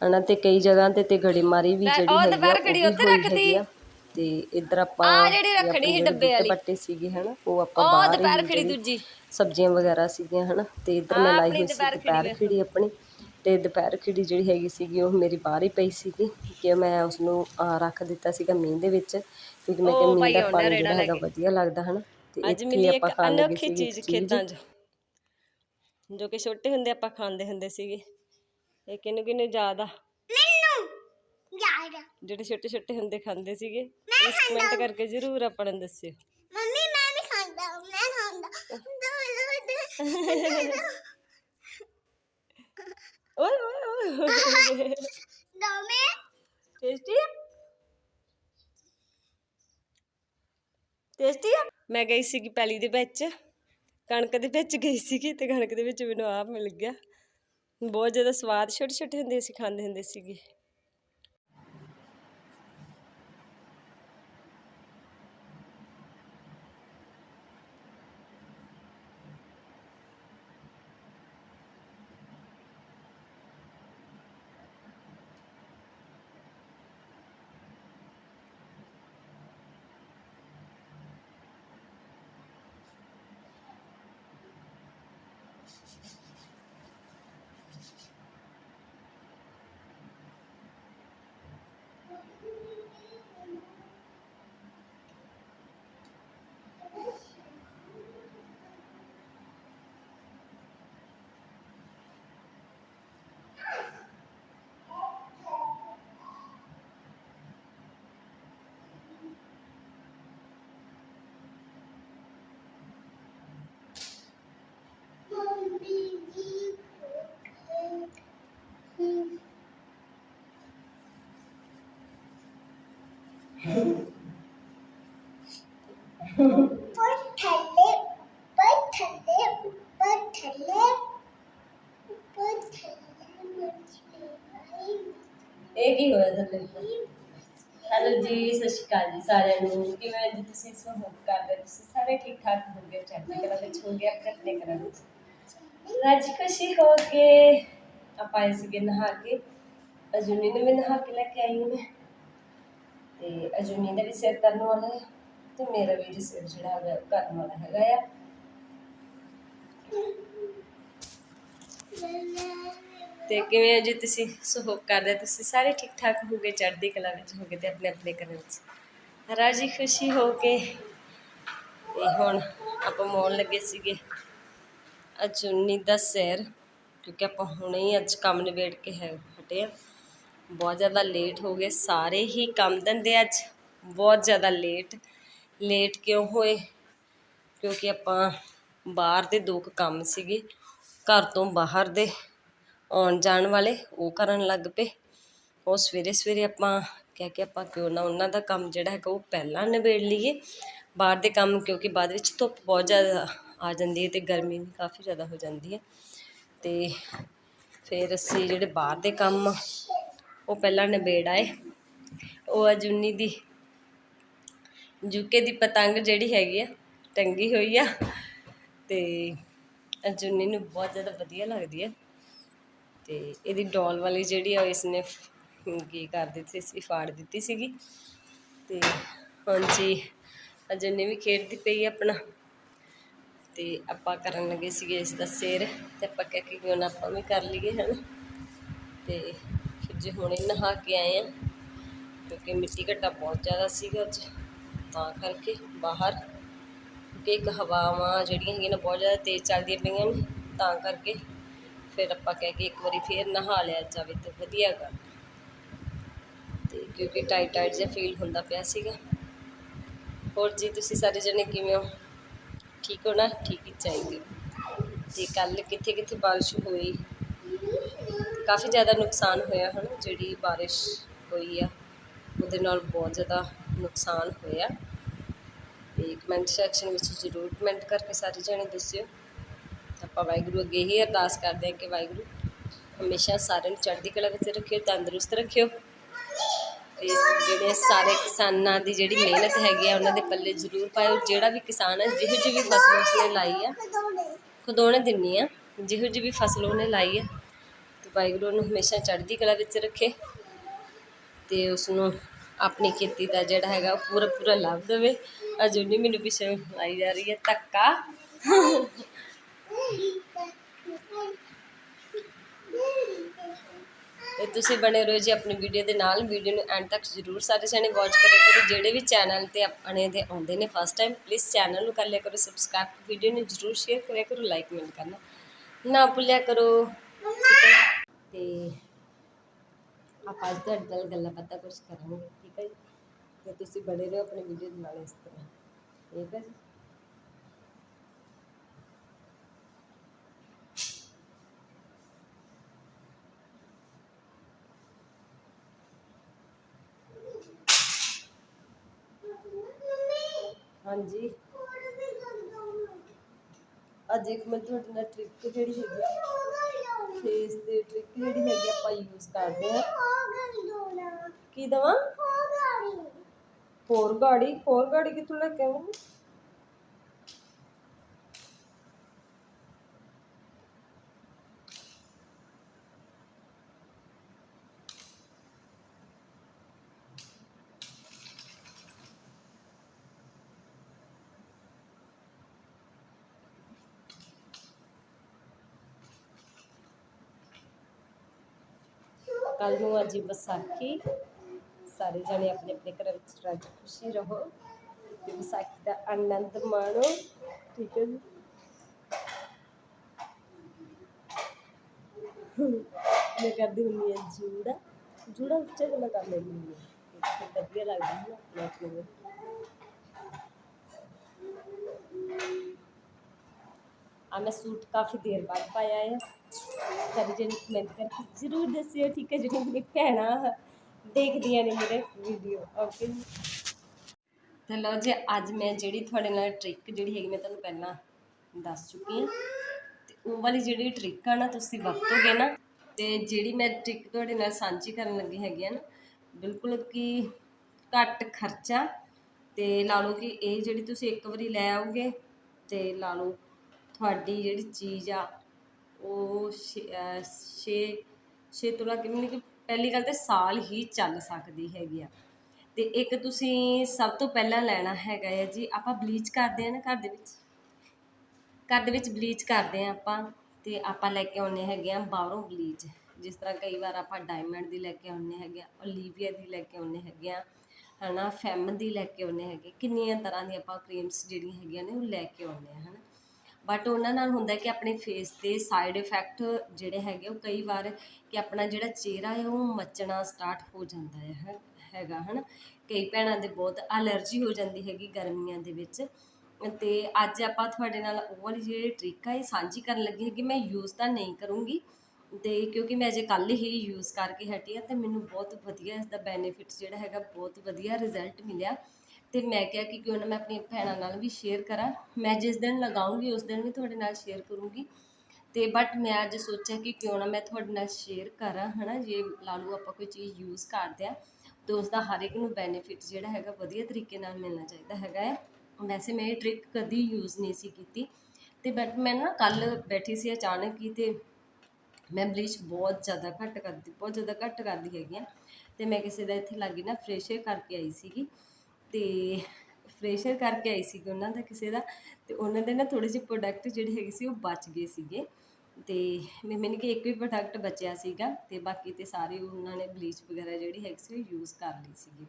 [SPEAKER 1] ਹਨਾ ਤੇ ਕਈ ਜਗ੍ਹਾ ਤੇ ਤੇ ਗੜੇਮਾਰੀ ਵੀ ਜਿਹੜੀ ਆ ਉਹ ਵੀ ਹੋਈ ਹੈਗੀ ਆ। ਤੇ ਇੱਧਰ ਆਪਾਂ
[SPEAKER 2] ਜਿਹੜੀ ਰੱਖਣੀ ਸੀ ਡੱਬੇ
[SPEAKER 1] ਵਾਲੀ। ਪੱਟੇ ਸੀਗੇ ਹਨਾ ਉਹ ਆਪਾਂ ਬਾਹਰ ਹੀ
[SPEAKER 2] ਖੜੀ ਦੂਜੀ।
[SPEAKER 1] ਸਬਜ਼ੀਆਂ ਵਗੈਰਾ ਸੀਗੀਆਂ ਹਨਾ ਤੇ ਇੱਧਰ ਮੈਂ ਲਾਈ ਹੋਈ ਸੀ
[SPEAKER 2] ਦੁਪਹਿਰ ਖਿੜੀ
[SPEAKER 1] ਦੁਪਹਿਰ ਆਪਣੀ। ਤੇ ਦੁਪਹਿਰ ਖਿੜੀ ਜਿਹੜੀ ਹੈਗੀ ਸੀਗੀ ਉਹ ਮੇਰੀ ਬਾਹਰ ਹੀ ਪਈ ਸੀਗੀ ਕਿ ਮੈਂ ਉਸ ਨੂੰ ਰੱਖ ਦਿੱਤਾ ਸੀਗਾ ਮੀਂਹ ਦੇ ਵਿੱਚ ਕਿਉਂਕਿ ਮੈਂ ਕਿਹਾ
[SPEAKER 2] ਉਹ
[SPEAKER 1] ਮੀਂਹ ਦਾ ਪਾਣੀ ਜਿਹੜਾ ਹੈਗਾ। ਵਧੀਆ ਲੱਗਦਾ ਹਨਾ ਤੇ
[SPEAKER 2] ਅੱਜ ਮਿਲੀ ਇੱਕ ਅਨੋਖੀ ਚੀਜ਼। ਖੇਤਾਂ 'ਚ ਜੋ ਕਿ ਛੋਟੇ ਹੁੰਦੇ ਆਪਾਂ ਖਾਂਦੇ ਹੁੰਦੇ ਸੀਗੇ। ਇਹ ਕਿਹਨੂੰ ਕਿਹਨੂੰ ਯਾਦ ਆ?
[SPEAKER 3] ਮੈਨੂੰ ਯਾਰ
[SPEAKER 2] ਜਿਹੜੇ ਛੋਟੇ ਛੋਟੇ ਹੁੰਦੇ ਖਾਂਦੇ ਸੀਗੇ ਇਸ ਕਮੈਂਟ ਕਰਕੇ ਜ਼ਰੂਰ ਆਪਾਂ ਨੂੰ ਦੱਸਿਓ।
[SPEAKER 3] ਮੰਮੀ ਮੈਂ ਵੀ ਖਾਂਦਾ ਮੈਂ ਖਾਂਦਾ
[SPEAKER 2] ਓਏ ਓਏ ਓਏ।
[SPEAKER 3] ਦੋ ਮੈਂ
[SPEAKER 2] ਟੇਸਟੀ ਆ? ਟੇਸਟੀ ਆ? ਮੈਂ ਗਈ ਸੀਗੀ ਪੈਲੀ ਦੇ ਵਿੱਚ ਕਣਕ ਦੇ ਵਿੱਚ ਗਈ ਸੀਗੀ ਤੇ ਕਣਕ ਦੇ ਵਿੱਚ ਮੈਨੂੰ ਆਪ ਮਿਲ ਗਿਆ। ਬਹੁਤ ਜ਼ਿਆਦਾ ਸਵਾਦ ਛੋਟੇ ਛੋਟੇ ਹੁੰਦੇ ਸੀ ਖਾਂਦੇ ਹੁੰਦੇ ਸੀਗੇ
[SPEAKER 3] ਮੰਮੀ ਜੀ ਉੱਪਰ ਥੱਲੇ ਉੱਪਰ ਥੱਲੇ ਉੱਪਰ ਥੱਲੇ ਉੱਪਰ ਥੱਲੇ ਮੱਛੀ
[SPEAKER 1] ਇਹ ਕੀ ਹੋਇਆ ਥੱਲੇ ਹੈਲੋ ਜੀ ਸਤਿ ਸ਼੍ਰੀ ਅਕਾਲ ਜੀ ਸਾਰਿਆਂ ਨੂੰ ਕਿਵੇਂ ਜੀ ਤੁਸੀਂ ਸਹਿਯੋਗ ਕਰਦੇ ਤੁਸੀਂ ਸਾਰੇ ਠੀਕ ਠਾਕ ਹੋਗੇ ਚੜ੍ਹਦੀ ਕਲਾ ਵਿੱਚ ਹੋਗੇ ਆਪਣੇ ਆਪਣੇ ਘਰਾਂ ਵਿੱਚ ਰਾਜੀ ਖੁਸ਼ੀ ਹੋ ਕੇ ਆਪਾਂ ਇਸ ਸੀਗੇ ਨਹਾ ਕੇ ਅਜੂਨੀ ਨੇ ਵੀ ਨਹਾ ਕੇ ਲੈ ਕੇ ਆਈ ਹਾਂ ਮੈਂ ਤੇ ਅਜੂਨੀ ਦਾ ਵੀ ਸਿਰ ਕਰਨ ਵਾਲਾ ਹੈ ਤੇ ਮੇਰਾ ਵੀ ਸਿਰ ਜਿਹੜਾ ਹੈਗਾ ਕਰਨ ਵਾਲਾ ਹੈਗਾ ਆ। ਤੇ ਕਿਵੇਂ ਜੀ ਤੁਸੀਂ? ਸੁਹੋਗ ਕਰਦੇ ਤੁਸੀਂ? ਸਾਰੇ ਠੀਕ ਠਾਕ ਹੋਗੇ? ਚੜ੍ਹਦੀ ਕਲਾ ਵਿੱਚ ਹੋਗੇ ਤੇ ਆਪਣੇ ਆਪਣੇ ਘਰਾਂ ਵਿੱਚ? ਰਾਜੀ ਖੁਸ਼ੀ ਹੋ ਕੇ ਤੇ ਹੁਣ ਆਪਾਂ ਮੌਣ ਲੱਗੇ ਸੀਗੇ। ਅਜੂਨੀ ਦਾ ਸਿਰ, ਕਿਉਂਕਿ ਆਪਾਂ ਹੁਣੇ ਹੀ ਅੱਜ ਕੰਮ ਨਿਬੇੜ ਕੇ ਹੈ ਹਟੇ ਆ। ਬਹੁਤ ਜ਼ਿਆਦਾ ਲੇਟ ਹੋ ਗਏ, ਸਾਰੇ ਹੀ ਕੰਮ ਧੰਦੇ ਅੱਜ, ਬਹੁਤ ਜ਼ਿਆਦਾ ਲੇਟ ਲੇਟ ਕਿਉਂ ਹੋਏ? ਕਿਉਂਕਿ ਆਪਾਂ ਬਾਹਰ ਦੇ ਦੋ ਕੁ ਕੰਮ ਸੀਗੇ, ਘਰ ਤੋਂ ਬਾਹਰ ਦੇ ਆਉਣ ਜਾਣ ਵਾਲੇ, ਉਹ ਕਰਨ ਲੱਗ ਪਏ। ਉਹ ਸਵੇਰੇ ਸਵੇਰੇ ਆਪਾਂ ਕਹਿ ਕੇ ਆਪਾਂ ਕਿਉਂ ਨਾ ਉਹਨਾਂ ਦਾ ਕੰਮ ਜਿਹੜਾ ਹੈਗਾ ਉਹ ਪਹਿਲਾਂ ਨਿਬੇੜ ਲਈਏ। ਬਾਹਰ ਦੇ ਕੰਮ ਕਿਉਂਕਿ ਬਾਅਦ ਵਿੱਚ ਧੁੱਪ ਬਹੁਤ ਜ਼ਿਆਦਾ ਆ ਜਾਂਦੀ ਹੈ ਤੇ ਗਰਮੀ ਵੀ ਕਾਫੀ ਜ਼ਿਆਦਾ ਹੋ ਜਾਂਦੀ ਹੈ। ਤੇ ਫਿਰ ਅਸੀਂ ਜਿਹੜੇ ਬਾਹਰ ਦੇ ਕੰਮ ਉਹ ਪਹਿਲਾਂ ਨਿਬੇੜ ਆਏ। ਉਹ ਅਜੂਨੀ ਦੀ ਜੁਕੇ ਦੀ ਪਤੰਗ ਜਿਹੜੀ ਹੈਗੀ ਆ, ਟੰਗੀ ਹੋਈ ਆ। ਤੇ ਅਜੂਨੀ ਨੂੰ ਬਹੁਤ ਜ਼ਿਆਦਾ ਵਧੀਆ ਲੱਗਦੀ ਹੈ ਤੇ ਇਹਦੀ ਡੋਲ ਵਾਲੀ ਜਿਹੜੀ ਆ, ਉਹ ਇਸਨੇ ਕੀ ਕਰ ਦਿੱਤੀ ਸੀ, ਫਾੜ ਦਿੱਤੀ ਸੀਗੀ। ਤੇ ਹਾਂਜੀ ਅਜੂਨੀ ਵੀ ਖੇਡਦੀ ਪਈ ਆਪਣਾ। ਤੇ ਆਪਾਂ ਕਰਨ ਲੱਗੇ ਸੀਗੇ ਇਸ ਦਾ ਸਿਰ। ਤੇ ਆਪਾਂ ਕਹਿ ਕੇ ਕਿਉਂ ਨਾ ਆਪਾਂ ਵੀ ਕਰ ਲਈਏ, ਹਨ। ਤੇ ਜੇ ਹੁਣੇ ਨਹਾ ਕੇ ਆਏ ਆ, ਕਿਉਂਕਿ ਮਿੱਟੀ ਘੱਟਾ ਬਹੁਤ ਜ਼ਿਆਦਾ ਸੀਗਾ ਅੱਜ, ਤਾਂ ਕਰਕੇ ਬਾਹਰ, ਕਿਉਂਕਿ ਇੱਕ ਹਵਾਵਾਂ ਜਿਹੜੀਆਂ ਹੈਗੀਆਂ ਨੇ ਬਹੁਤ ਜ਼ਿਆਦਾ ਤੇਜ਼ ਚੱਲਦੀਆਂ ਪਈਆਂ ਨੇ, ਤਾਂ ਕਰਕੇ ਫਿਰ ਆਪਾਂ ਕਹਿ ਕੇ ਇੱਕ ਵਾਰੀ ਫੇਰ ਨਹਾ ਲਿਆ ਜਾਵੇ ਤਾਂ ਵਧੀਆ ਗੱਲ। ਤੇ ਕਿਉਂਕਿ ਟਾਈਟ ਟਾਈਟ ਜਿਹਾ ਫੀਲ ਹੁੰਦਾ ਪਿਆ ਸੀਗਾ। ਹੋਰ ਜੀ, ਤੁਸੀਂ ਸਾਰੇ ਜਣੇ ਕਿਵੇਂ ਹੋ? ਠੀਕ ਹੋ ਨਾ? ਠੀਕ ਹੀ ਚਾਹੀਦੇ। ਤੇ ਕੱਲ ਕਿੱਥੇ ਕਿੱਥੇ ਬਾਰਿਸ਼ ਹੋਈ? ਕਾਫੀ ਜ਼ਿਆਦਾ ਨੁਕਸਾਨ ਹੋਇਆ ਹਨ, ਜਿਹੜੀ ਬਾਰਿਸ਼ ਹੋਈ ਆ, ਉਹਦੇ ਨਾਲ ਬਹੁਤ ਜ਼ਿਆਦਾ ਨੁਕਸਾਨ ਹੋਇਆ। ਤੇ ਕਮੈਂਟ ਸੈਕਸ਼ਨ ਵਿੱਚ ਜ਼ਰੂਰ ਕਮੈਂਟ ਕਰਕੇ ਸਾਰੇ ਜਣੇ ਦੱਸਿਓ। ਆਪਾਂ ਵਾਹਿਗੁਰੂ ਅੱਗੇ ਹੀ ਅਰਦਾਸ ਕਰਦੇ ਹਾਂ ਕਿ ਵਾਹਿਗੁਰੂ ਹਮੇਸ਼ਾ ਸਾਰਿਆਂ ਨੂੰ ਚੜ੍ਹਦੀ ਕਲਾ ਵਿੱਚ ਰੱਖਿਓ, ਤੰਦਰੁਸਤ ਰੱਖਿਓ। ਤੇ ਜਿਹੜੇ ਸਾਰੇ ਕਿਸਾਨਾਂ ਦੀ ਜਿਹੜੀ ਮਿਹਨਤ ਹੈਗੀ ਆ, ਉਹਨਾਂ ਦੇ ਪੱਲੇ ਜ਼ਰੂਰ ਪਾਇਓ। ਜਿਹੜਾ ਵੀ ਕਿਸਾਨ ਹੈ ਜਿਹੋ ਜਿਹੀ ਵੀ ਫਸਲ ਉਸਨੇ ਲਾਈ ਆ ਖੁਦੋਣੇ ਦਿੰਨੀ ਆ, ਜਿਹੋ ਜਿਹੀ ਵੀ ਫਸਲ ਉਹਨੇ ਲਾਈ ਆ ਵਾਹਿਗੁਰੂ ਨੂੰ ਹਮੇਸ਼ਾ ਚੜ੍ਹਦੀ ਕਲਾ ਵਿੱਚ ਰੱਖੇ ਤੇ ਉਸ ਨੂੰ ਆਪਣੀ ਖੇਤੀ ਦਾ ਜਿਹੜਾ ਹੈਗਾ ਪੂਰਾ ਪੂਰਾ ਲਾਭ ਦੇਵੇ। ਅਜੇ ਨਹੀਂ ਮੈਨੂੰ ਪਿੱਛੇ ਆਈ ਜਾ ਰਹੀ ਹੈ ਤੱਕਾ ਤੇ ਤੁਸੀਂ ਬਣੇ ਰਹੋ ਜੀ ਆਪਣੀ ਵੀਡੀਓ ਦੇ ਨਾਲ। ਵੀਡੀਓ ਨੂੰ ਐਂਡ ਤੱਕ ਜ਼ਰੂਰ ਸਾਰੇ ਜਣੇ ਵਾਚ ਕਰਿਆ ਕਰੋ। ਜਿਹੜੇ ਵੀ ਚੈਨਲ ਤੇ ਆਪਣੇ ਦੇ ਆਉਂਦੇ ਨੇ ਫਸਟ ਟਾਈਮ ਪਲੀਜ਼ ਚੈਨਲ ਨੂੰ ਕਰ ਲਿਆ ਕਰੋ। ਸਬਸਕ੍ਰਾਈਬ ਵੀਡੀਓ ਨੂੰ ਜ਼ਰੂਰ ਸ਼ੇਅਰ ਕਰਿਆ ਕਰੋ। ਲਾਈਕ ਮੈਂਟ ਕਰਨਾ। ਨਾ ਭੁੱਲਿਆ ਕਰੋ। ਤੇ ਆਪਾਂ ਅੱਜ ਤੁਹਾਡੇ ਨਾਲ ਗੱਲਾਂ ਬਾਤਾਂ ਕੁਝ ਕਰਾਂਗੇ ਠੀਕ ਹੈ ਜੀ ਤੇ ਤੁਸੀਂ ਬਣੇ ਰਹੋ ਆਪਣੀ ਵੀਡੀਓ ਦੇ ਨਾਲ ਇਸ ਤਰ੍ਹਾਂ ਠੀਕ ਹੈ ਜੀ ਹਾਂਜੀ ਅੱਜ ਇੱਕ ਮੈਂ ਤੁਹਾਡੇ ਨਾਲ ਟ੍ਰਿਕ ਜਿਹੜੀ ਹੈਗੀ ਆ ਫੇਸ ਤੇ ਟ੍ਰਿਕ ਜਿਹੜੀ ਹੈਗੀ ਆਪਾਂ ਯੂਜ਼ ਕਰਦੇ ਆ ਕੀ ਦਵਾਂ? ਹੋਰ ਗਾੜੀ? ਹੋਰ ਗਾੜੀ ਕਿੱਥੋਂ ਲੈ ਕੇ ਆਵਾਂ? ਕੱਲ ਨੂੰ ਅੱਜ ਵਿਸਾਖੀ। ਸਾਰੇ ਜਣੇ ਆਪਣੇ ਆਪਣੇ ਘਰਾਂ ਵਿੱਚ ਰੱਜ ਖੁਸ਼ੀ ਰਹੋ। ਤੇ ਵਿਸਾਖੀ ਦਾ ਆਨੰਦ ਮਾਣੋ। ਠੀਕ ਹੈ ਜੀ। ਮੈਂ ਕਰਦੀ ਹੁੰਦੀ ਹਾਂ ਜੂੜਾ। ਜੂੜਾ ਉੱਚਾ ਜਿਹਾ ਕਰ ਲੈਂਦੀ ਹੁੰਦੀ ਹਾਂ। ਵਧੀਆ ਲੱਗਦਾ ਹੈ ਆਪਣੇ ਆਪ ਨੂੰ। ਆ ਮੈਂ ਸੂਟ ਕਾਫੀ ਦੇਰ ਬਾਅਦ ਪਾਇਆ ਹੈ ਸਾਰੇ ਜਣੇ ਕਮੈਂਟ ਕਰਕੇ ਜ਼ਰੂਰ ਦੱਸਿਓ, ਠੀਕ ਹੈ? ਜਿਹੜੀ ਮੇਰੀ ਭੈਣਾਂ ਦੇਖਦੀਆਂ ਨੇ ਮੇਰੇ ਵੀਡੀਓ ਓਕੇ ਤੇ ਲਓ ਜੀ, ਅੱਜ ਮੈਂ ਜਿਹੜੀ ਤੁਹਾਡੇ ਨਾਲ ਟ੍ਰਿਕ ਜਿਹੜੀ ਹੈਗੀ ਮੈਂ ਤੁਹਾਨੂੰ ਪਹਿਲਾਂ ਦੱਸ ਚੁੱਕੀ ਹਾਂ। ਤੇ ਉਹ ਵਾਲੀ ਜਿਹੜੀ ਟ੍ਰਿਕ ਆ ਨਾ, ਤੁਸੀਂ ਵਰਤੋਗੇ ਨਾ, ਤੇ ਜਿਹੜੀ ਮੈਂ ਟ੍ਰਿਕ ਤੁਹਾਡੇ ਨਾਲ ਸਾਂਝੀ ਕਰਨ ਲੱਗੀ ਹੈਗੀ ਆ ਨਾ, ਬਿਲਕੁਲ ਕਿ ਘੱਟ ਖਰਚਾ, ਤੇ ਲਾ ਲਓ ਕਿ ਇਹ ਜਿਹੜੀ ਤੁਸੀਂ ਇੱਕ ਵਾਰੀ ਲੈ ਆਓਗੇ, ਤੇ ਲਾ ਲਓ, ਤੁਹਾਡੀ ਜਿਹੜੀ ਚੀਜ਼ ਆ ਉਹ ਛੇ ਛੇ ਤੋਲਾ ਕਿੰਨੀ ਕਿ ਪਹਿਲੀ ਗੱਲ ਤੇ ਸਾਲ ਹੀ ਚੱਲ ਸਕਦੀ ਹੈਗੀ ਆ। ਤੇ ਇੱਕ ਤੁਸੀਂ ਸਭ ਤੋਂ ਪਹਿਲਾਂ ਲੈਣਾ ਹੈਗਾ ਹੈ ਜੀ, ਆਪਾਂ ਬਲੀਚ ਕਰਦੇ ਆ ਨਾ ਘਰ ਦੇ ਵਿੱਚ। ਘਰ ਦੇ ਵਿੱਚ ਬਲੀਚ ਕਰਦੇ ਆ ਆਪਾਂ ਤੇ ਆਪਾਂ ਲੈ ਕੇ ਆਉਨੇ ਹੈਗੇ ਆ ਬਾਹਰੋਂ ਬਲੀਚ। ਜਿਸ ਤਰ੍ਹਾਂ ਕਈ ਵਾਰ ਆਪਾਂ ਡਾਇਮੰਡ ਦੀ ਲੈ ਕੇ ਆਉਨੇ ਹੈਗੇ ਆ, ਓਲੀਵੀਆ ਦੀ ਲੈ ਕੇ ਆਉਨੇ ਹੈਗੇ ਆ, ਹਨਾ, ਫੈਮ ਦੀ ਲੈ ਕੇ ਆਉਨੇ ਹੈਗੇ ਕਿੰਨੀਆਂ ਤਰ੍ਹਾਂ ਦੀਆਂ ਆਪਾਂ ਕਰੀਮਸ ਜਿਹੜੀਆਂ ਹੈਗੀਆਂ ਨੇ ਉਹ ਲੈ ਕੇ ਆਉਨੇ ਆ, ਹਨਾ। ਬਟ ਉਹਨਾਂ ਨਾਲ ਹੁੰਦਾ ਕਿ ਆਪਣੇ ਫੇਸ ਤੇ ਸਾਈਡ ਇਫੈਕਟ ਜਿਹੜੇ ਹੈਗੇ, ਉਹ ਕਈ ਵਾਰ ਕਿ ਆਪਣਾ ਜਿਹੜਾ ਚਿਹਰਾ ਹੈ, ਉਹ ਮੱਚਣਾ ਸਟਾਰਟ ਹੋ ਜਾਂਦਾ ਹੈ, ਹੈ- ਹੈਗਾ, ਹਨ? ਕਈ ਭੈਣਾਂ ਦੇ ਬਹੁਤ ਅਲਰਜੀ ਹੋ ਜਾਂਦੀ ਹੈਗੀ ਗਰਮੀਆਂ ਦੇ ਵਿੱਚ। ਤੇ ਅੱਜ ਆਪਾਂ ਤੁਹਾਡੇ ਨਾਲ ਉਹ ਵਾਲੀ ਜਿਹੜੀ ਟ੍ਰਿਕ ਆ, ਇਹ ਸਾਂਝੀ ਕਰਨ ਲੱਗੀ ਹੈਗੀ। ਮੈਂ ਯੂਜ਼ ਤਾਂ ਨਹੀਂ ਕਰੂੰਗੀ। ਤੇ ਕਿਉਂਕਿ ਮੈਂ ਅਜੇ ਕੱਲ ਹੀ ਯੂਜ਼ ਕਰਕੇ ਹਟੀ ਆ, ਤੇ ਮੈਨੂੰ ਬਹੁਤ ਵਧੀਆ ਇਸ ਦਾ ਬੈਨੀਫਿਟ ਜਿਹੜਾ ਹੈਗਾ, ਬਹੁਤ ਵਧੀਆ ਰਿਜ਼ਲਟ ਮਿਲਿਆ। ਤੇ ਮੈਂ ਕਿਹਾ ਕਿ ਕਿਉਂ ਨਾ ਮੈਂ ਆਪਣੀ ਭੈਣਾਂ ਨਾਲ ਵੀ ਸ਼ੇਅਰ ਕਰਾਂ। ਮੈਂ ਜਿਸ ਦਿਨ ਲਗਾਉਂਗੀ, ਉਸ ਦਿਨ ਵੀ ਤੁਹਾਡੇ ਨਾਲ ਸ਼ੇਅਰ ਕਰੂੰਗੀ। ਤੇ ਬਟ ਮੈਂ ਅੱਜ ਸੋਚਿਆ ਕਿ ਕਿਉਂ ਨਾ ਮੈਂ ਤੁਹਾਡੇ ਨਾਲ ਸ਼ੇਅਰ ਕਰਾਂ, ਹਨਾ? ਜੇ ਲਾ ਲਓ ਆਪਾਂ ਕੋਈ ਚੀਜ਼ ਯੂਜ਼ ਕਰਦੇ ਆ, ਤਾਂ ਉਸ ਦਾ ਹਰ ਇੱਕ ਨੂੰ ਬੈਨੀਫਿਟ ਜਿਹੜਾ ਹੈਗਾ ਵਧੀਆ ਤਰੀਕੇ ਨਾਲ ਮਿਲਣਾ ਚਾਹੀਦਾ ਹੈਗਾ ਹੈ ਵੈਸੇ ਮੈਂ ਇਹ ਟ੍ਰਿਕ ਕਦੀ ਯੂਜ਼ ਨਹੀਂ ਸੀ ਕੀਤੀ। ਤੇ ਬਟ ਮੈਂ ਨਾ ਕੱਲ ਬੈਠੀ ਸੀ ਅਚਾਨਕ ਹੀ ਤੇ ਮੈਂ ਬਲੀਚ ਬਹੁਤ ਜ਼ਿਆਦਾ ਘੱਟ ਕਰਦੀ, ਬਹੁਤ ਜ਼ਿਆਦਾ ਘੱਟ ਕਰਦੀ ਹੈਗੀ ਆ। ਤੇ ਮੈਂ ਕਿਸੇ ਦਾ ਇੱਥੇ ਲਾਗੇ ਨਾ ਫਰੇਸ਼ਰ ਕਰਕੇ ਆਈ ਸੀਗੀ। ਤੇ ਫਰੇਸ਼ਰ ਕਰਕੇ ਆਈ ਸੀ ਉਹਨਾਂ ਦਾ ਕਿਸੇ ਦਾ ਤੇ ਉਹਨਾਂ ਦੇ ਨਾ ਥੋੜੇ ਜਿਹੇ ਪ੍ਰੋਡਕਟ ਜਿਹੜੇ ਹੈਗੇ ਸੀ ਉਹ ਬਚ ਗਏ ਸੀਗੇ ਤੇ ਮੈਨੂੰ ਕਿ ਇੱਕ ਵੀ ਪ੍ਰੋਡਕਟ ਬਚਿਆ ਸੀਗਾ ਤੇ ਬਾਕੀ ਤੇ ਸਾਰੇ ਉਹਨਾਂ ਨੇ ਬਲੀਚ ਵਗੈਰਾ ਜਿਹੜੀ ਹੈਗੀ ਸੀ ਉਹ ਯੂਜ਼ ਕਰ ਲਈ ਸੀਗੀ।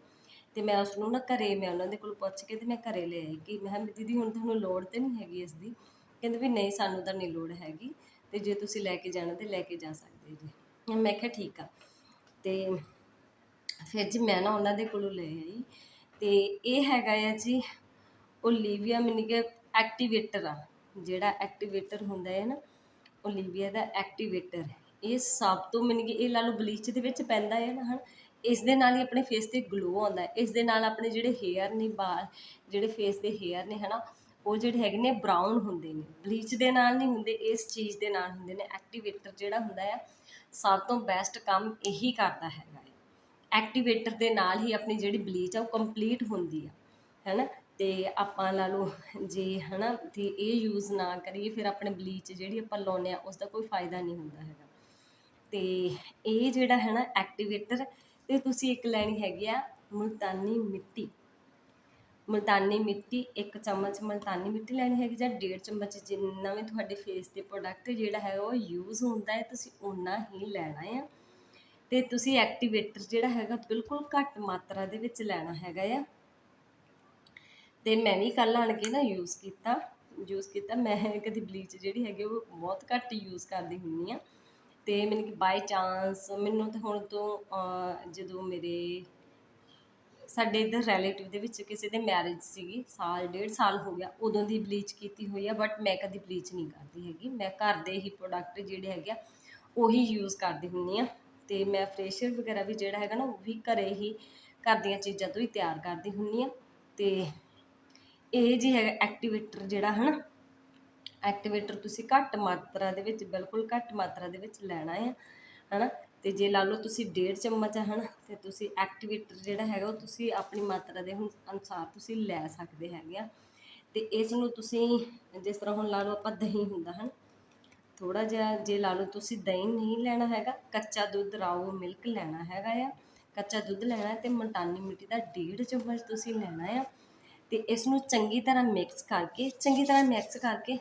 [SPEAKER 1] ਤੇ ਮੈਂ ਉਸ ਨੂੰ ਨਾ ਘਰੇ ਮੈਂ ਉਹਨਾਂ ਦੇ ਕੋਲ ਪੁੱਛ ਕੇ ਤੇ ਮੈਂ ਘਰੇ ਲੈ ਆਈ ਕਿ ਮੈਂ ਕਿਹਾ ਦੀਦੀ ਹੁਣ ਤੁਹਾਨੂੰ ਲੋੜ ਤੇ ਨਹੀਂ ਹੈਗੀ ਇਸ ਦੀ ਕਹਿੰਦੇ ਵੀ ਨਹੀਂ ਸਾਨੂੰ ਤਾਂ ਨਹੀਂ ਲੋੜ ਹੈਗੀ ਤੇ ਜੇ ਤੁਸੀਂ ਲੈ ਕੇ ਜਾਣਾ ਤੇ ਲੈ ਕੇ ਜਾ ਸਕਦੇ ਜੀ। ਮੈਂ ਕਿਹਾ ਠੀਕ ਆ। ਤੇ ਫਿਰ ਜੀ ਮੈਂ ਨਾ ਉਹਨਾਂ ਦੇ ਕੋਲੋਂ ਲੈ ਆਈ ਤੇ ਇਹ ਹੈਗਾ ਆ ਜੀ ਓਲੀਵੀਆ ਮਿਨੀ ਕਿ ਐਕਟੀਵੇਟਰ ਆ। ਜਿਹੜਾ ਐਕਟੀਵੇਟਰ ਹੁੰਦਾ ਹੈ ਨਾ, ਓਲੀਵੀਆ ਦਾ ਐਕਟੀਵੇਟਰ। ਇਹ ਸਭ ਤੋਂ ਮਿਨੀ ਕਿ ਇਹ ਲਾ ਲਓ ਬਲੀਚ ਦੇ ਵਿੱਚ ਪੈਂਦਾ ਹੈ ਨਾ ਹਨ। ਇਸ ਦੇ ਨਾਲ ਹੀ ਆਪਣੇ ਫੇਸ ਤੇ ਗਲੋ ਆਉਂਦਾ ਹੈ ਇਸ ਦੇ ਨਾਲ ਆਪਣੇ ਜਿਹੜੇ ਹੇਅਰ ਨੇ ਬਾਲ, ਜਿਹੜੇ ਫੇਸ ਦੇ ਹੇਅਰ ਨੇ ਹਨਾ, ਉਹ ਜਿਹੜੇ ਹੈਗੇ ਨੇ ਬਰਾਊਨ ਹੁੰਦੇ ਨੇ। ਬਲੀਚ ਦੇ ਨਾਲ ਨਹੀਂ ਹੁੰਦੇ, ਇਸ ਚੀਜ਼ ਦੇ ਨਾਲ ਹੁੰਦੇ ਨੇ। ਐਕਟੀਵੇਟਰ ਜਿਹੜਾ ਹੁੰਦਾ ਆ, ਸਭ ਤੋਂ ਬੈਸਟ ਕੰਮ ਇਹੀ ਕਰਦਾ ਹੈ ਐਕਟੀਵੇਟਰ ਦੇ ਨਾਲ ਹੀ ਆਪਣੀ ਜਿਹੜੀ ਬਲੀਚ ਆ ਉਹ ਕੰਪਲੀਟ ਹੁੰਦੀ ਆ ਹੈਨਾ ਤੇ ਆਪਾਂ ਲਾ ਲਓ ਜੇ ਹਨਾ ਤੇ ਇਹ ਯੂਜ਼ ਨਾ ਕਰੀਏ, ਫਿਰ ਆਪਣੇ ਬਲੀਚ ਜਿਹੜੀ ਆਪਾਂ ਲਾਉਂਦੇ ਆ ਉਸ ਦਾ ਕੋਈ ਫਾਇਦਾ ਨਹੀਂ ਹੁੰਦਾ ਹੈਗਾ। ਤੇ ਇਹ ਜਿਹੜਾ, ਹੈ ਨਾ ਐਕਟੀਵੇਟਰ ਤੇ ਤੁਸੀਂ ਇੱਕ ਲੈਣੀ ਹੈਗੀ ਆ ਮੁਲਤਾਨੀ ਮਿੱਟੀ। ਮੁਲਤਾਨੀ ਮਿੱਟੀ, ਇੱਕ ਚਮਚ ਮੁਲਤਾਨੀ ਮਿੱਟੀ ਲੈਣੀ ਹੈਗੀ ਜਾਂ ਡੇਢ ਚਮਚ ਜਿੰਨਾ ਵੀ ਤੁਹਾਡੇ ਫੇਸ ਤੇ ਪ੍ਰੋਡਕਟ ਜਿਹੜਾ ਹੈ ਉਹ ਯੂਜ਼ ਹੁੰਦਾ ਹੈ, ਤੁਸੀਂ ਓਨਾ ਹੀ ਲੈਣਾ ਹੈ ਤੇ ਤੁਸੀਂ ਐਕਟੀਵੇਟਰ ਜਿਹੜਾ ਹੈਗਾ ਬਿਲਕੁਲ ਘੱਟ ਮਾਤਰਾ ਦੇ ਵਿੱਚ ਲੈਣਾ ਹੈਗਾ ਆ। ਤੇ ਮੈਂ ਵੀ ਕੱਲ ਆਣ ਕੇ ਨਾ ਯੂਜ਼ ਕੀਤਾ ਯੂਜ਼ ਕੀਤਾ। ਮੈਂ ਕਦੀ ਬਲੀਚ ਜਿਹੜੀ ਹੈਗੀ ਉਹ ਬਹੁਤ ਘੱਟ ਯੂਜ਼ ਕਰਦੀ ਹੁੰਦੀ ਆ। ਤੇ ਮੈਨੂੰ ਕਿ ਬਾਈ ਚਾਂਸ ਮੈਨੂੰ ਤਾਂ ਹੁਣ ਤੋਂ ਜਦੋਂ ਮੇਰੇ ਸਾਡੇ ਇੱਧਰ ਰਿਲੇਟਿਵ ਦੇ ਵਿੱਚ ਕਿਸੇ ਦੇ ਮੈਰਿਜ ਸੀਗੀ, ਸਾਲ, ਡੇਢ ਸਾਲ ਹੋ ਗਿਆ, ਉਦੋਂ ਦੀ ਬਲੀਚ ਕੀਤੀ ਹੋਈ ਆ ਬਟ ਮੈਂ ਕਦੀ ਬਲੀਚ ਨਹੀਂ ਕਰਦੀ ਹੈਗੀ। ਮੈਂ ਘਰ ਦੇ ਹੀ ਪ੍ਰੋਡਕਟ ਜਿਹੜੇ ਹੈਗੇ ਆ, ਉਹੀ ਯੂਜ਼ ਕਰਦੀ ਹੁੰਦੀ ਆ। ਤੇ ਮੈਂ ਫਰੇਸ਼ਰ ਵਗੈਰਾ ਵੀ ਜਿਹੜਾ ਹੈਗਾ ਨਾ ਉਹ ਵੀ ਘਰੇ ਹੀ ਘਰ ਦੀਆਂ ਚੀਜ਼ਾਂ ਤੋਂ ਹੀ ਤਿਆਰ ਕਰਦੀ ਹੁੰਦੀ ਆ ਤੇ ਇਹ ਜੀ ਹੈਗਾ ਐਕਟੀਵੇਟਰ ਜਿਹੜਾ ਹਨਾ ਐਕਟੀਵੇਟਰ ਤੁਸੀਂ ਘੱਟ ਮਾਤਰਾ ਦੇ ਵਿੱਚ, ਬਿਲਕੁਲ ਘੱਟ ਮਾਤਰਾ ਦੇ ਵਿੱਚ ਲੈਣਾ ਹੈ ਹਨਾ। ਤੇ ਜੇ ਲਾ ਲਓ ਤੁਸੀਂ ਡੇਢ ਚਮਚ ਹਨ, ਤੇ ਤੁਸੀਂ ਐਕਟੀਵੇਟਰ ਜਿਹੜਾ ਹੈਗਾ ਉਹ ਤੁਸੀਂ ਆਪਣੀ ਮਾਤਰਾ ਦੇ ਅਨੁਸਾਰ ਤੁਸੀਂ ਲੈ ਸਕਦੇ ਹੈਗੇ ਆ। ਤੇ ਇਸ ਨੂੰ ਤੁਸੀਂ ਜਿਸ ਤਰ੍ਹਾਂ ਹੁਣ ਲਾ ਲਓ ਆਪਾਂ ਦਹੀਂ ਹੁੰਦਾ ਹਨ ਥੋੜਾ ਜਿਹਾ ਜੇ ਲਾ ਲਓ ਤੁਸੀਂ ਦਹੀਂ ਨਹੀਂ ਲੈਣਾ ਹੈਗਾ, ਕੱਚਾ ਦੁੱਧ ਰਾਓ ਮਿਲਕ ਲੈਣਾ ਹੈਗਾ ਆ। ਕੱਚਾ ਦੁੱਧ ਲੈਣਾ ਹੈ ਤੇ ਮਲਟਾਨੀ ਮਿੱਟੀ ਦਾ ਡੇਢ ਚਮਚ ਤੁਸੀਂ ਲੈਣਾ ਆ ਤੇ ਇਸ ਨੂੰ ਚੰਗੀ ਤਰ੍ਹਾਂ ਮਿਕਸ ਕਰਕੇ, ਚੰਗੀ ਤਰ੍ਹਾਂ ਮਿਕਸ ਕਰਕੇ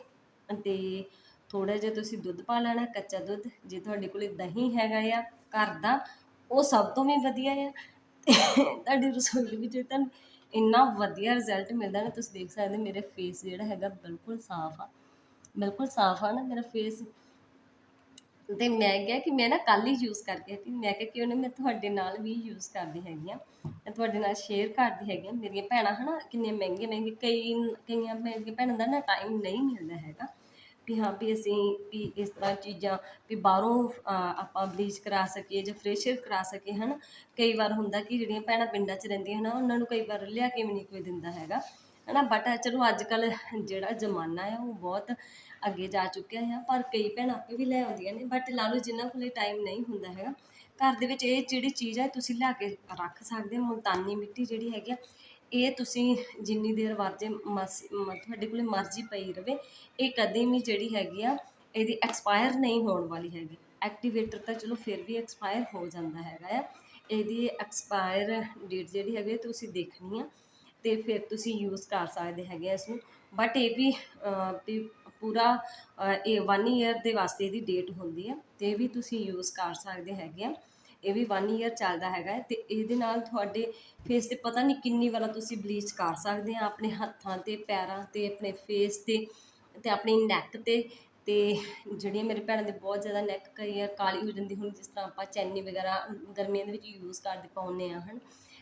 [SPEAKER 1] ਤੇ ਥੋੜਾ ਜਿਹਾ ਤੁਸੀਂ ਦੁੱਧ ਪਾ ਲੈਣਾ, ਕੱਚਾ ਦੁੱਧ, ਜੇ ਤੁਹਾਡੇ ਕੋਲੇ ਦਹੀਂ ਹੈਗਾ ਆ ਘਰ ਦਾ, ਉਹ ਸਭ ਤੋਂ ਵੀ ਵਧੀਆ ਆ। ਤੇ ਤੁਹਾਡੀ ਰਸੋਈ ਵਿੱਚ ਤੁਹਾਨੂੰ ਇੰਨਾ ਵਧੀਆ ਰਿਜ਼ਲਟ ਮਿਲਦਾ ਨਾ, ਤੁਸੀਂ ਦੇਖ ਸਕਦੇ ਮੇਰੇ ਫੇਸ ਜਿਹੜਾ ਹੈਗਾ ਬਿਲਕੁਲ ਸਾਫ਼ ਆ। ਬਿਲਕੁਲ ਸਾਫ਼ ਆ ਨਾ ਮੇਰਾ ਫੇਸ ਤੇ ਮੈਂ ਕਿਹਾ ਕਿ ਮੈਂ ਨਾ ਕੱਲ ਹੀ ਯੂਜ਼ ਕਰਕੇ ਹਟੀ ਮੈਂ ਕਿਹਾ ਕਿ ਉਹਨੇ ਮੈਂ ਤੁਹਾਡੇ ਨਾਲ ਵੀ ਯੂਜ਼ ਕਰਦੀ ਹੈਗੀ ਆ। ਮੈਂ ਤੁਹਾਡੇ ਨਾਲ ਸ਼ੇਅਰ ਕਰਦੀ ਹੈਗੀ ਆ। ਮੇਰੀਆਂ ਭੈਣਾਂ ਹਨਾ ਕਿੰਨੀਆਂ ਮਹਿੰਗੇ ਮਹਿੰਗੇ ਕਈ ਕਈਆਂ ਮੇਰੀਆਂ ਭੈਣਾਂ ਦਾ ਨਾ ਟਾਈਮ ਨਹੀਂ ਮਿਲਦਾ ਹੈਗਾ। ਵੀ ਹਾਂ ਵੀ ਅਸੀਂ ਵੀ ਇਸ ਤਰ੍ਹਾਂ ਚੀਜ਼ਾਂ ਵੀ ਬਾਹਰੋਂ ਆਪਾਂ ਬਲੀਚ ਕਰਾ ਸਕੀਏ ਜਾਂ ਫਰੇਸ਼ੀਅਰ ਕਰਾ ਸਕੀਏ ਹਨਾ। ਕਈ ਵਾਰ ਹੁੰਦਾ ਕਿ ਜਿਹੜੀਆਂ ਭੈਣਾਂ ਪਿੰਡਾਂ 'ਚ ਰਹਿੰਦੀਆਂ ਹਨਾ ਉਹਨਾਂ ਨੂੰ ਕਈ ਵਾਰ ਲਿਆ ਕੇ ਵੀ ਨਹੀਂ ਕੋਈ ਦਿੰਦਾ ਹੈਗਾ। ਹੈ ਨਾ ਬਟ ਚਲੋ ਅੱਜ ਕੱਲ ਜਿਹੜਾ ਜ਼ਮਾਨਾ ਆ ਉਹ ਬਹੁਤ ਅੱਗੇ ਜਾ ਚੁੱਕਿਆ ਆ ਪਰ ਕਈ ਭੈਣਾਂ ਆਪੇ ਵੀ ਲੈ ਆਉਂਦੀਆਂ ਨੇ ਬਟ ਲਾ ਲਓ ਜਿਨ੍ਹਾਂ ਕੋਲੇ ਟਾਈਮ ਨਹੀਂ ਹੁੰਦਾ ਹੈਗਾ, ਘਰ ਦੇ ਵਿੱਚ ਇਹ ਜਿਹੜੀ ਚੀਜ਼ ਹੈ, ਤੁਸੀਂ ਲਿਆ ਕੇ ਰੱਖ ਸਕਦੇ ਹੋ, ਮੁਲਤਾਨੀ ਮਿੱਟੀ ਜਿਹੜੀ ਹੈਗੀ ਆ, ਇਹ ਤੁਸੀਂ ਜਿੰਨੀ ਦੇਰ ਵਰਜੇ ਮਸ, ਮ- ਤੁਹਾਡੇ ਕੋਲੇ ਮਰਜ਼ੀ ਪਈ ਰਵੇ, ਇਹ ਕਦੇ ਵੀ ਜਿਹੜੀ ਹੈਗੀ ਆ, ਇਹਦੀ ਐਕਸਪਾਇਰ ਨਹੀਂ ਹੋਣ ਵਾਲੀ ਹੈਗੀ। ਐਕਟੀਵੇਟਰ ਤਾਂ ਚਲੋ ਫਿਰ ਵੀ ਐਕਸਪਾਇਰ ਹੋ ਜਾਂਦਾ ਹੈਗਾ ਆ, ਇਹਦੀ ਐਕਸਪਾਇਰ ਡੇਟ ਜਿਹੜੀ ਹੈਗੀ ਆ ਤੁਸੀਂ ਦੇਖਣੀ ਆ। ਤੇ ਫਿਰ ਤੁਸੀਂ ਯੂਜ਼ ਕਰ ਸਕਦੇ ਹੈਗੇ ਆ ਇਸ ਨੂੰ ਬਟ ਇਹ ਵੀ ਵੀ ਪੂਰਾ ਇਹ 1 ਈਅਰ ਦੇ ਵਾਸਤੇ ਇਹਦੀ ਡੇਟ ਹੁੰਦੀ ਆ, ਤੇ ਇਹ ਵੀ ਤੁਸੀਂ ਯੂਜ਼ ਕਰ ਸਕਦੇ ਹੈਗੇ ਆ। ਇਹ ਵੀ 1 ਈਅਰ ਚੱਲਦਾ ਹੈਗਾ ਹੈ ਤੇ ਇਹਦੇ ਨਾਲ ਤੁਹਾਡੇ ਫੇਸ ਤੇ ਪਤਾ ਨਹੀਂ ਕਿੰਨੀ ਵਾਰ ਤੁਸੀਂ ਬਲੀਚ ਕਰ ਸਕਦੇ ਆ ਆਪਣੇ ਹੱਥਾਂ ਤੇ, ਪੈਰਾਂ ਤੇ, ਆਪਣੇ ਫੇਸ ਤੇ ਤੇ ਆਪਣੀ ਨੈਕ ਤੇ। ਤੇ ਜਿਹੜੀਆਂ ਮੇਰੇ ਭੈਣਾਂ ਦੇ ਬਹੁਤ ਜ਼ਿਆਦਾ ਨੈਕ ਕਈ ਵਾਰ ਕਾਲੀ ਹੋ ਜਾਂਦੀ ਹੁਣ ਜਿਸ ਤਰ੍ਹਾਂ ਆਪਾਂ ਚੈਨੀ ਵਗੈਰਾ ਗਰਮੀਆਂ ਦੇ ਵਿੱਚ ਯੂਜ਼ ਕਰਦੇ ਪਾਉਂਦੇ ਆ, ਹਨ।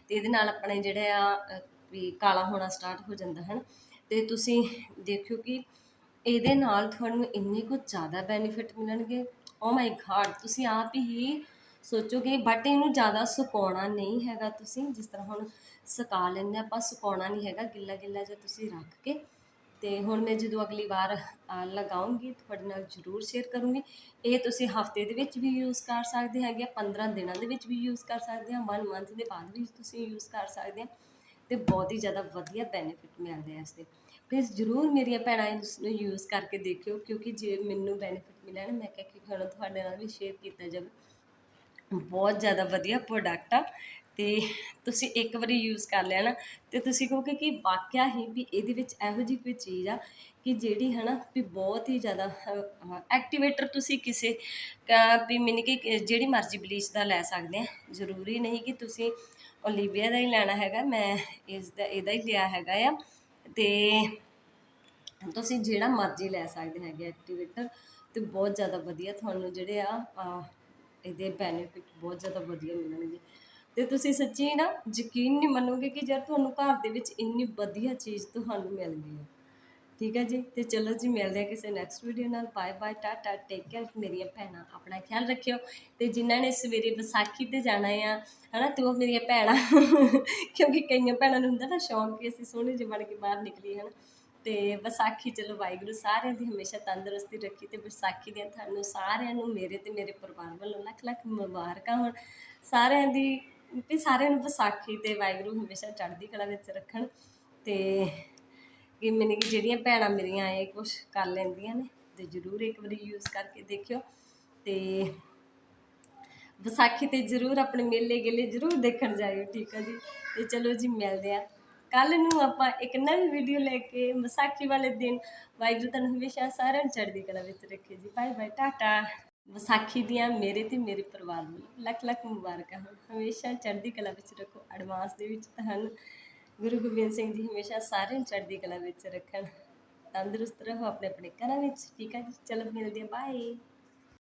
[SPEAKER 1] ਤੇ ਇਹਦੇ ਨਾਲ ਆਪਣੇ ਜਿਹੜਾ ਆ ਵੀ ਕਾਲਾ ਹੋਣਾ ਸਟਾਰਟ ਹੋ ਜਾਂਦਾ, ਹਨ? ਤੇ ਤੁਸੀਂ ਦੇਖਿਓ ਕਿ ਇਹਦੇ ਨਾਲ ਤੁਹਾਨੂੰ ਇੰਨੇ ਕੁ ਜ਼ਿਆਦਾ ਬੈਨੀਫਿਟ ਮਿਲਣਗੇ। ਓ ਮਾਈ ਗॉड ਤੁਸੀਂ ਆਪ ਹੀ ਸੋਚੋਗੇ ਬਟ ਇਹਨੂੰ ਜ਼ਿਆਦਾ ਸੁਕਾਉਣਾ ਨਹੀਂ ਹੈਗਾ ਤੁਸੀਂ। ਜਿਸ ਤਰ੍ਹਾਂ ਹੁਣ ਸੁਕਾ ਲੈਂਦੇ ਆਪਾਂ ਸੁਕਾਉਣਾ ਨਹੀਂ ਹੈਗਾ ਗਿੱਲਾ ਗਿੱਲਾ ਜਿਹਾ ਤੁਸੀਂ ਰੱਖ ਕੇ। ਤੇ ਹੁਣ ਮੈਂ ਜਦੋਂ ਅਗਲੀ ਵਾਰ ਲਗਾਉਂਗੀ, ਤੁਹਾਡੇ ਨਾਲ ਜ਼ਰੂਰ ਸ਼ੇਅਰ ਕਰੂੰਗੀ। ਇਹ ਤੁਸੀਂ ਹਫ਼ਤੇ ਦੇ ਵਿੱਚ ਵੀ ਯੂਜ਼ ਕਰ ਸਕਦੇ ਹੈਗੇ ਆ 15 ਦਿਨਾਂ ਦੇ ਵਿੱਚ ਵੀ ਯੂਜ਼ ਕਰ ਸਕਦੇ ਆ 1 ਮੰਥ ਦੇ ਬਾਅਦ ਵੀ ਤੁਸੀਂ ਯੂਜ਼ ਕਰ ਸਕਦੇ ਆ। ਤੇ ਬਹੁਤ ਹੀ ਜ਼ਿਆਦਾ ਵਧੀਆ ਬੈਨੀਫਿਟ ਮਿਲਦੇ ਆ ਇਸ ਦੇ ਪਲੀਜ਼ ਜ਼ਰੂਰ ਮੇਰੀਆਂ ਭੈਣਾਂ ਇਸ ਨੂੰ ਯੂਜ਼ ਕਰਕੇ ਦੇਖਿਓ, ਕਿਉਂਕਿ ਜੇ ਮੈਨੂੰ ਬੈਨੀਫਿਟ ਮਿਲਿਆ ਨਾ, ਮੈਂ ਕਿਹਾ ਕਿ ਹੁਣ ਤੁਹਾਡੇ ਨਾਲ ਵੀ ਸ਼ੇਅਰ ਕੀਤਾ ਜਾਵੇ। ਬਹੁਤ ਜ਼ਿਆਦਾ ਵਧੀਆ ਪ੍ਰੋਡਕਟ ਆ ਤੇ ਤੁਸੀਂ ਇੱਕ ਵਾਰੀ ਯੂਜ਼ ਕਰ ਲਿਆ ਨਾ, ਤੇ ਤੁਸੀਂ ਕਹੋਗੇ ਕਿ ਵਾਕਿਆ ਹੀ ਵੀ ਇਹਦੇ ਵਿੱਚ ਇਹੋ ਜਿਹੀ ਕੋਈ ਚੀਜ਼ ਆ ਕਿ ਜਿਹੜੀ ਹੈ ਨਾ ਵੀ ਬਹੁਤ ਹੀ ਜ਼ਿਆਦਾ ਐਕਟੀਵੇਟਰ ਤੁਸੀਂ ਕਿਸੇ ਵੀ ਮੈਨੂੰ ਕਿ ਜਿਹੜੀ ਮਰਜ਼ੀ ਬਲੀਚ ਦਾ ਲੈ ਸਕਦੇ ਆ। ਜ਼ਰੂਰੀ ਨਹੀਂ ਕਿ ਤੁਸੀਂ ਓਲੀਵੀਆ ਦਾ ਹੀ ਲੈਣਾ ਹੈਗਾ, ਮੈਂ ਇਸ ਦਾ, ਇਹਦਾ ਹੀ ਲਿਆ ਹੈਗਾ ਆ। ਤੇ ਤੁਸੀਂ ਜਿਹੜਾ ਮਰਜ਼ੀ ਲੈ ਸਕਦੇ ਹੈਗੇ ਐਕਟੀਵੇਟਰ, ਤੇ ਬਹੁਤ ਜ਼ਿਆਦਾ ਵਧੀਆ ਤੁਹਾਨੂੰ ਜਿਹੜੇ ਆ ਇਹਦੇ ਬੈਨੀਫਿਟ ਬਹੁਤ ਜ਼ਿਆਦਾ ਵਧੀਆ ਮਿਲਣਗੇ। ਤੇ ਤੁਸੀਂ ਸੱਚੀ ਨਾ ਯਕੀਨ ਨਹੀਂ ਮੰਨੋਗੇ ਕਿ ਜਦ ਤੁਹਾਨੂੰ ਘਰ ਦੇ ਵਿੱਚ ਇੰਨੀ ਵਧੀਆ ਚੀਜ਼ ਤੁਹਾਨੂੰ ਮਿਲ ਗਈ ਹੈ। ਠੀਕ ਹੈ ਜੀ? ਤੇ ਚਲੋ ਜੀ, ਮਿਲਦੇ ਆ ਕਿਸੇ ਨੈਕਸਟ ਵੀਡੀਓ ਨਾਲ। Bye bye tata take care ਮੇਰੀਆਂ ਭੈਣਾਂ, ਆਪਣਾ ਖਿਆਲ ਰੱਖਿਓ। ਤੇ ਜਿਨ੍ਹਾਂ ਨੇ ਸਵੇਰੇ ਵਿਸਾਖੀ ਤੇ ਜਾਣਾ ਆ, ਹਨਾ, ਤੇ ਉਹ ਮੇਰੀਆਂ ਭੈਣਾਂ। ਕਿਉਂਕਿ ਕਈਆਂ ਭੈਣਾਂ ਨੂੰ ਹੁੰਦਾ ਨਾ ਸ਼ੌਂਕ ਕਿ ਅਸੀਂ ਸੋਹਣੇ ਜਿਹੇ ਬਣ ਕੇ ਬਾਹਰ ਨਿਕਲੀਏ, ਹਨਾ। ਤੇ ਵਿਸਾਖੀ, ਚਲੋ ਵਾਹਿਗੁਰੂ ਸਾਰਿਆਂ ਦੀ ਹਮੇਸ਼ਾ ਤੰਦਰੁਸਤੀ ਰੱਖੀ ਤੇ ਵਿਸਾਖੀ ਦੀਆਂ ਤੁਹਾਨੂੰ ਸਾਰਿਆਂ ਨੂੰ, ਮੇਰੇ ਤੇ ਮੇਰੇ ਪਰਿਵਾਰ ਵੱਲੋਂ ਲੱਖ ਲੱਖ ਮੁਬਾਰਕਾਂ ਹੋਣ। ਸਾਰਿਆਂ ਦੀ, ਵੀ ਸਾਰਿਆਂ ਨੂੰ ਵਿਸਾਖੀ ਤੇ ਵਾਹਿਗੁਰੂ ਹਮੇਸ਼ਾ ਚੜ੍ਹਦੀ ਕਲਾ ਵਿੱਚ ਰੱਖਣ। ਤੇ ਕਿ ਮੈਨੂੰ ਕਿ ਜਿਹੜੀਆਂ ਭੈਣਾਂ ਮੇਰੀਆਂ ਇਹ ਕੁਛ ਕਰ ਲੈਂਦੀਆਂ ਨੇ ਤੇ ਜ਼ਰੂਰ ਇੱਕ ਵਾਰੀ ਯੂਜ਼ ਕਰਕੇ ਦੇਖਿਓ ਤੇ ਵਿਸਾਖੀ ਤੇ ਜ਼ਰੂਰ ਆਪਣੇ ਮੇਲੇ ਗੇਲੇ ਜ਼ਰੂਰ ਦੇਖਣ ਜਾਇਓ, ਠੀਕ ਆ ਜੀ? ਤੇ ਚਲੋ ਜੀ, ਮਿਲਦੇ ਆ। ਕੱਲ ਨੂੰ ਆਪਾਂ ਇੱਕ ਨਵੀਂ ਵੀਡੀਓ ਲੈ ਕੇ ਵਿਸਾਖੀ ਵਾਲੇ ਦਿਨ ਵਾਹਿਗੁਰੂ ਤੁਹਾਨੂੰ ਹਮੇਸ਼ਾ ਸਾਰਿਆਂ ਨੂੰ ਚੜ੍ਹਦੀ ਕਲਾ ਵਿੱਚ ਰੱਖੇ ਜੀ। ਬਾਏ ਬਾਏ ਟਾਟਾ ਵਿਸਾਖੀ ਦੀਆਂ ਮੇਰੇ ਤੇ ਮੇਰੇ ਪਰਿਵਾਰ ਨੂੰ ਲੱਖ ਲੱਖ ਮੁਬਾਰਕਾਂ। ਹੋਣ ਹਮੇਸ਼ਾ ਚੜ੍ਹਦੀ ਕਲਾ ਵਿੱਚ ਰੱਖੋ। ਐਡਵਾਂਸ ਦੇ ਵਿੱਚ ਤੁਹਾਨੂੰ ਗੁਰੂ ਗੋਬਿੰਦ ਸਿੰਘ ਜੀ ਹਮੇਸ਼ਾ ਸਾਰਿਆਂ ਨੂੰ ਚੜ੍ਹਦੀ ਕਲਾ ਵਿੱਚ ਰੱਖਣ, ਤੰਦਰੁਸਤ ਰਹੋ ਆਪਣੇ ਆਪਣੇ ਘਰਾਂ ਵਿੱਚ, ਠੀਕ ਹੈ ਜੀ? ਚਲੋ ਮਿਲਦੇ ਹਾਂ ਬਾਏ